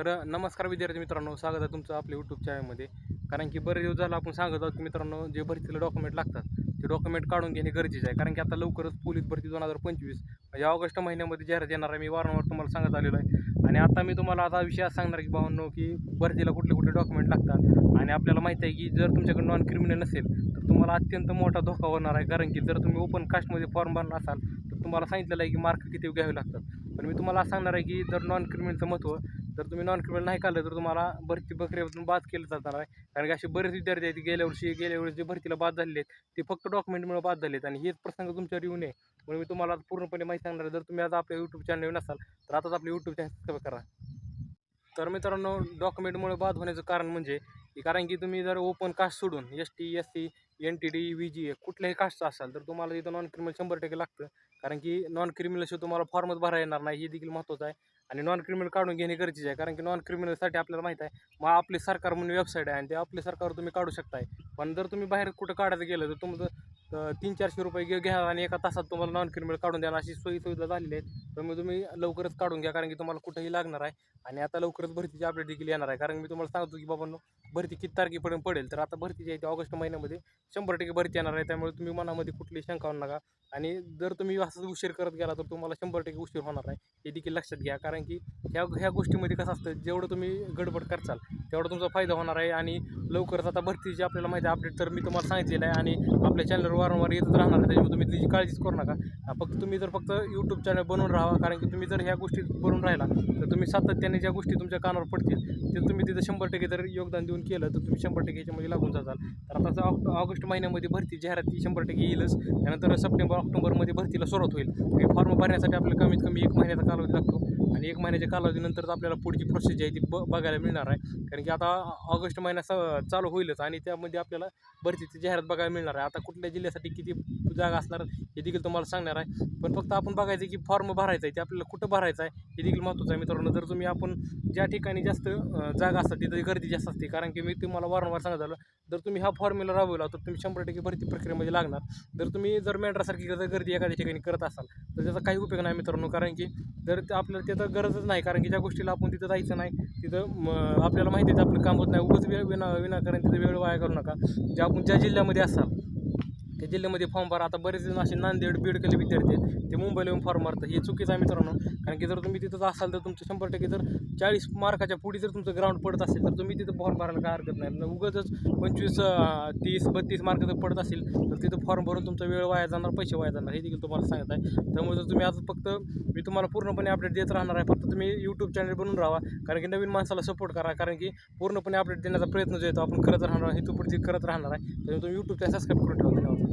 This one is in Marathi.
तर नमस्कार विद्यार्थी मित्रांनो स्वागत आहे तुमचं आपल्या यूट्यूब चॅनलमध्ये कारण की बरेच दिवस झालं आपण सांगत आहोत की मित्रांनो जे भरतीला डॉक्युमेंट लागतात ते डॉक्युमेंट काढून घेणे गरजेचे आहे. कारण की आता लवकरच पोलीस भरती दोन हजार पंचवीस. म्हणजे ऑगस्ट महिन्यामध्ये जाहिरात येणार आहे मी वारंवार तुम्हाला सांगत आलेलो आहे. आणि आता मी तुम्हाला आता विषय सांगणार की भावांनो की भरतीला कुठले कुठले डॉक्युमेंट लागतात. आणि आपल्याला माहिती आहे की जर तुमच्याकडे नॉन क्रिमिनल नसेल तर तुम्हाला अत्यंत मोठा धोका होणार आहे. कारण की जर तुम्ही ओपन कास्टमध्ये फॉर्म भरला असाल तर तुम्हाला सांगितलेलं आहे की मार्क किती घ्यावे लागतात. पण मी तुम्हाला असं सांगणार आहे की जर नॉन क्रिमिनलचं महत्त्व जर तुम्ही नॉन क्रिमिनल नाही काढलं तर तुम्हाला भरती प्रक्रियेतून बाद केलं जाणार आहे. कारण की असे बरेच विद्यार्थी आहेत गेल्या वर्षी गेल्या वेळेस जे भरतीला बाद झालेले आहेत ते फक्त डॉक्युमेंटमुळे बाद झालेत. आणि हेच प्रसंग तुमच्यावर येऊ नये म्हणून मी तुम्हाला पूर्णपणे माहिती सांगणार आहे. जर तुम्ही आता आपल्या यूट्यूब चॅनल येऊन असाल तर आताच आपले यूट्यूब चॅनल सबस्क्राईब करा. तर मित्रांनो डॉक्युमेंटमुळे बाद होण्याचं कारण म्हणजे की कारण की तुम्ही जर ओपन कास्ट सोडून S T S C N T D V J A कुठल्याही कास्टचं असाल तर तुम्हाला तिथं नॉन क्रिमिनल शंभर टक्के लागतं. कारण की नॉन क्रिमिनलशिवाय तुम्हाला फॉर्मच भरायला येणार नाही. हे देखील महत्त्वाचं आहे. आणि नॉन क्रिमिनल काढून घेणे गरजेचे आहे. कारण की नॉन क्रिमिनलसाठी आपल्याला माहीत आहे मग आपली सरकार म्हणून वेबसाईट आहे आणि ते आपले सरकार तुम्ही काढू शकताय. पण जर तुम्ही बाहेर कुठं काढायचं गेलं तर तुमचं तीन चारशे रुपये घे घ्या आणि एका तासात तुम्हाला नॉन क्रिमिनल काढून द्या अशी सोयी सुविधा झालेली तर मग तुम्ही लवकरच काढून घ्या कारण की तुम्हाला कुठंही लागणार आहे. आणि आता लवकरच भरतीची अपडेट देखील येणार आहे. कारण मी तुम्हाला सांगतो की बाबांनो भरती किती तारखेपर्यंत पडेल? तर आता भरती जी आहे ती ऑगस्ट महिन्यामध्ये शंभर टक्के भरती येणार आहे. त्यामुळे तुम्ही मनामध्ये कुठली शंका आणू नका. आणि जर तुम्ही असंच उशीर करत गेला तर तुम्हाला शंभर टक्के उशीर होणार आहे. हे देखील लक्षात घ्या. कारण की ह्या ह्या गोष्टीमध्ये कसं असतं जेवढं तुम्ही गडबड करचाल तेवढा तुमचा फायदा होणार आहे. आणि लवकरच आता भरतीची आपल्याला माहिती आहे अपडेट तर मी तुम्हाला सांगितलेलं आहे. आणि आपल्या चॅनलवर वारंवार येतच राहणार आहे. त्याच्यामुळे तुम्ही त्याची काळजीच करू नका. फक्त तुम्ही जर फक्त यूट्यूब चॅनल बनवून राहा कारण की तुम्ही जर ह्या गोष्टी करून राहिला तर तुम्ही सातत्याने ज्या गोष्टी तुमच्या कानावर पडतील ते तुम्ही तिथं शंभर टक्के जर योगदान देऊन केलं तर तुम्ही शंभर टक्के याच्यामध्ये लागून जाताल. तर आता ऑक्ट ऑगस्ट महिन्यामध्ये भरती जाहिरात ती शंभर टक्के येईलच. त्यानंतर सप्टेंबर ऑक्टोबरमध्ये भरतीला सुरुवात होईल. हे फॉर्म भरण्यासाठी आपल्याला कमीत कमी एक महिन्याचा कालावधी लागतो. आणि एक महिन्याच्या कालावधीनंतरच आपल्याला पुढची प्रोसेस जी आहे ती ब बघायला मिळणार आहे. कारण की आता ऑगस्ट महिना स चालू होईलच आणि त्यामध्ये आपल्याला भरतीची जाहिरात बघायला मिळणार आहे. आता कुठल्या जिल्ह्यासाठी किती जागा असणार हे देखील तुम्हाला सांगणार आहे. पण फक्त आपण बघायचं की फॉर्म भरायचा आहे ते आपल्याला कुठं भरायचं आहे हे देखील महत्त्वाचं आहे मित्रांनो. जर तुम्ही आपण ज्या ठिकाणी जास्त जागा असतात तिथं गर्दी जास्त असते. कारण की मी तुम्हाला वारंवार सांगत झालं जर तुम्ही हा फॉर्म्युला राबवला तर तुम्ही शंभर टक्के भरती प्रक्रियेमध्ये लागणार. जर तुम्ही जर मेंढरासारखी जर गर्दी एखाद्या ठिकाणी करत असाल तर त्याचा काही उपयोग नाही मित्रांनो कारण की जर आपल्याला त्याचं गरजच नाही कारण की ज्या गोष्टीला आपण तिथं जायचं नाही तिथं आपल्याला माहिती आहे आपलं काम होत नाही. उगाच वेळ विना विनाकारण तिथं वेळ वाया करू नका. जे आपण ज्या जिल्ह्यामध्ये असाल त्या जिल्ह्यामध्ये फॉर्म भरा. आता बरेच जण असे नांदेड बीडकडे विद्यार्थी आहेत. ते मुंबईला येऊन फॉर्म भरतात हे चुकीचं आहे मित्रांनो. कारण की जर तुम्ही तिथंच असाल तर तुमचं शंभर टक्के जर चाळीस मार्काच्या पुढे जर तुमचं ग्राउंड पडत असेल तर तुम्ही तिथं फॉर्म भरायला काय हरकत नाही. उगाचच पंचवीस तीस बत्तीस मार्क जर पडत असेल तर तिथं फॉर्म भरून तुमचा वेळ वाया जाणार पैसे वाया जाणार. हे देखील तुम्हाला सांगत आहे. त्यामुळे जर तुम्ही आज फक्त मी तुम्हाला पूर्णपणे अपडेट देत राहणार आहे. फक्त तुम्ही यूट्यूब चॅनल बनवून राहा. कारण की नवीन माणसाला सपोर्ट करा. कारण की पूर्णपणे अपडेट देण्याचा प्रयत्न जो येतो आपण करत राहणार हे तू पुढे करत राहणार आहे. त्यामुळे तुम्ही यूट्यूब सबस्क्राईब करून ठेवा. धन्यवाद.